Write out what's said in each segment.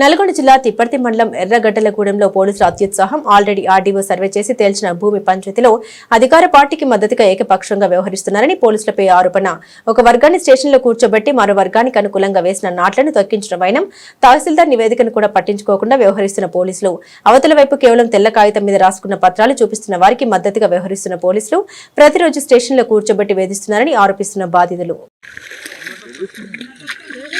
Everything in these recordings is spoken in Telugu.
నల్గొండ జిల్లా తిప్పర్తి మండలం ఎర్రగడ్డలగూడెంలో పోలీసుల అత్యుత్సాహం. ఆల్రెడీ ఆర్డీఓ సర్వే చేసి తేల్చిన భూమి పంచాయతీలో అధికార పార్టీకి మద్దతుగా ఏకపక్షంగా వ్యవహరిస్తున్నారని పోలీసులపై ఆరోపణ. ఒక వర్గాన్ని స్టేషన్లో కూర్చోబెట్టి మరో వర్గానికి అనుకూలంగా వేసిన నాట్లను తొక్కించిన వైనం. తహసీల్దార్ నివేదికను కూడా పట్టించుకోకుండా వ్యవహరిస్తున్న పోలీసులు. అవతల వైపు కేవలం తెల్ల కాగితం మీద రాసుకున్న పత్రాలు చూపిస్తున్న వారికి మద్దతుగా వ్యవహరిస్తున్న పోలీసులు ప్రతిరోజు స్టేషన్లో కూర్చోబెట్టి వేధిస్తున్నారని ఆరోపిస్తున్న బాధితులు.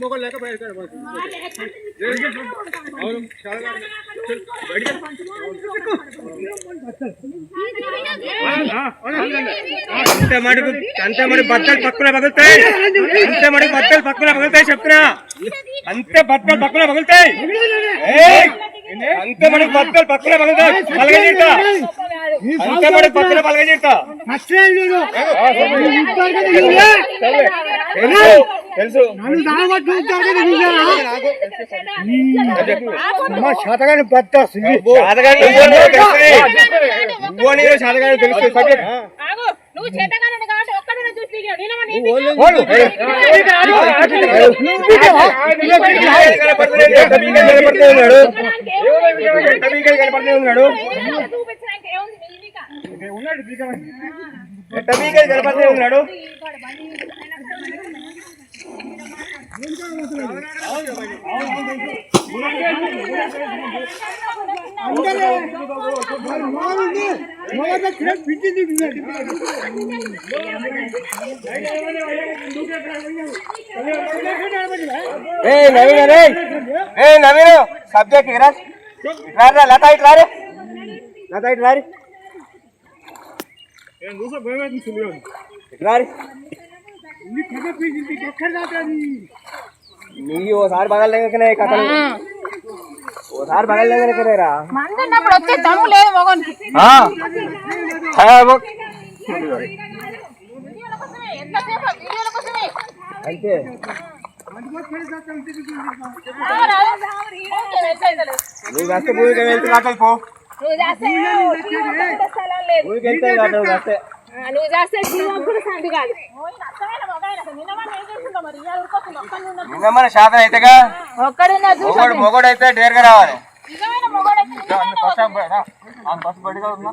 మొగడు లేక బయట అవును చాలా అంతే మడుగు అంతే మరి బట్టలు పక్కన పగులుతాయి. అంతే మడి బట్టలు పక్కన పగులుతాయి చెప్తున్నా. అంతే బట్టలు పక్కన పగులుతాయి. ఏయ్! అంతే మరి బట్టలు పక్కన పగులుతాయి. అంతే పక్కన తెలుసు. తెలుసు శాతగాని నువ్వు తెలుస్తుంది ఉన్నాడు ఎట్ట ఉన్నాడు ఉన్నాడు ఏ నవీన రే ఏ నవీన సబ్జెక్ట్ రా రా లత ఇటు రారే లత ఇటు రారి రారి నీకు ఓసారి బగల్ దగ్గరనే కథలు ఓసారి బగల్ దగ్గరనే రా మందు ఉన్నప్పుడు వచ్చే దమ్ము లేదు మగోనికి. అంతే. నువ్వు కష్ట భూమికి వెళ్తే కాటలు పో. నువ్వు భూమికి వెళ్తే ఆ, నువ్వు చేస్తే జీవం కూడా శాంతి కాదు. అర్థమైన మగాయన అసలు నిన్న మనం ఏం చేస్తుందో మరి ఇవాళ ఉరుకోకుండా ఒక్కడిని ఉన్నది. నిన్న మన శాతం అయితేగా మొగోడు మొగోడు అయితే డేర్గా రావాలి నిజమైన మొగాడైతే నిజమైన బస్సు బడిగా ఉన్నా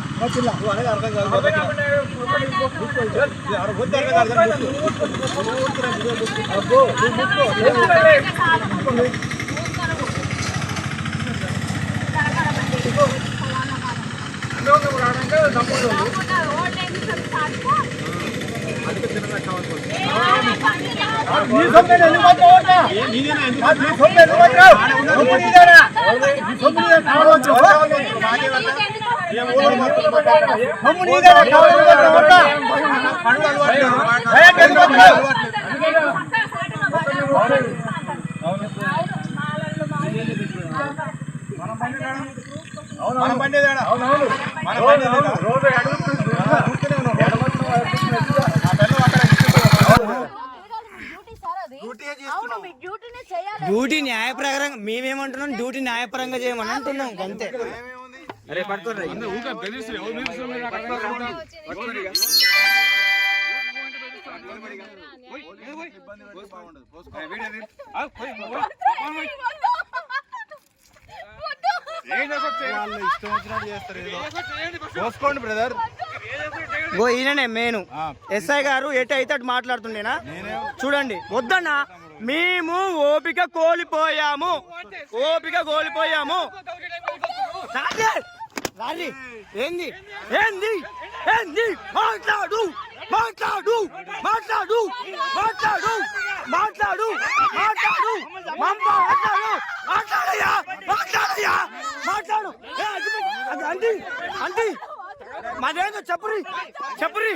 రావాలి, కూర్చో, పని ఎందుకు పండేది పండేది డ్యూటీ న్యాయ ప్రకారం మేమేమంటున్నాం? డ్యూటీ న్యాయపరంగా చేయమని అంటున్నాం అంతే. అరే వచ్చినట్టు చేస్తారు ఏదో. పోసుకోండి బ్రదర్ గో ఈయననే మేను ఎస్ఐ గారు ఎటు అయితే అటు మాట్లాడుతుండేనా చూడండి వద్దన్నా మేము ఓపిక కోల్పోయాము ఓపిక కోల్పోయాము రాజే! ఏంది? ఏంది? ఏంది? మాట్లాడు. మాట్లాడు. మాట్లాడు. మాట్లాడు. మాట్లాడు. మాట్లాడు. మాట్లాడు. మాట్లాడయ్యా. మాట్లాడయ్యా. మాట్లాడు. అంది అంది మాదేందో చెప్పురి. చెప్పురి.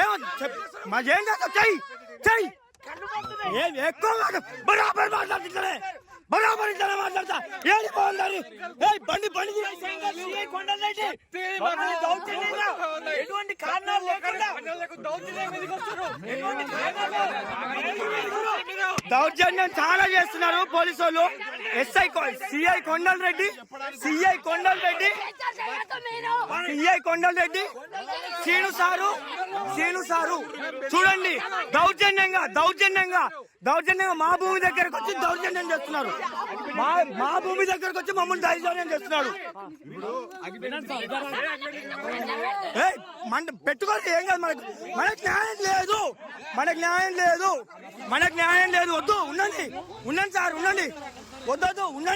ఏమో మాదేం కాదు చెయ్యి. చెయ్యి. ఎక్కువ బరాబర్ మాట్లాడుతున్నానే బరాబర్ ఇట్లా మాట్లాడతా ఏది బాగుందని ఏయ్ బండి బండి ఎటువంటి కారణాలు లేకుండా దౌర్జన్యం చాలా చేస్తున్నారు పోలీసు వాళ్ళు SI CI Kondal Reddy CI Kondal Reddy CI Kondal Reddy Srinu sir Seenu sir చూడండి దౌర్జన్యంగా దౌర్జన్యంగా దౌర్జన్యంగా మా భూమి దగ్గరకు వచ్చి దౌర్జన్యం చేస్తున్నారు. మా మా భూమి దగ్గరకు వచ్చి మమ్మల్ని దౌర్జన్యం చేస్తున్నాడు ఏయ్, మంట ఏం కాదు మనకు. మనకు న్యాయం లేదు. మనకు న్యాయం లేదు. మనకు న్యాయం లేదు. వద్దు ఉండండి. ఉండండి సార్ ఉండండి. వద్దొద్దు ఉండండి.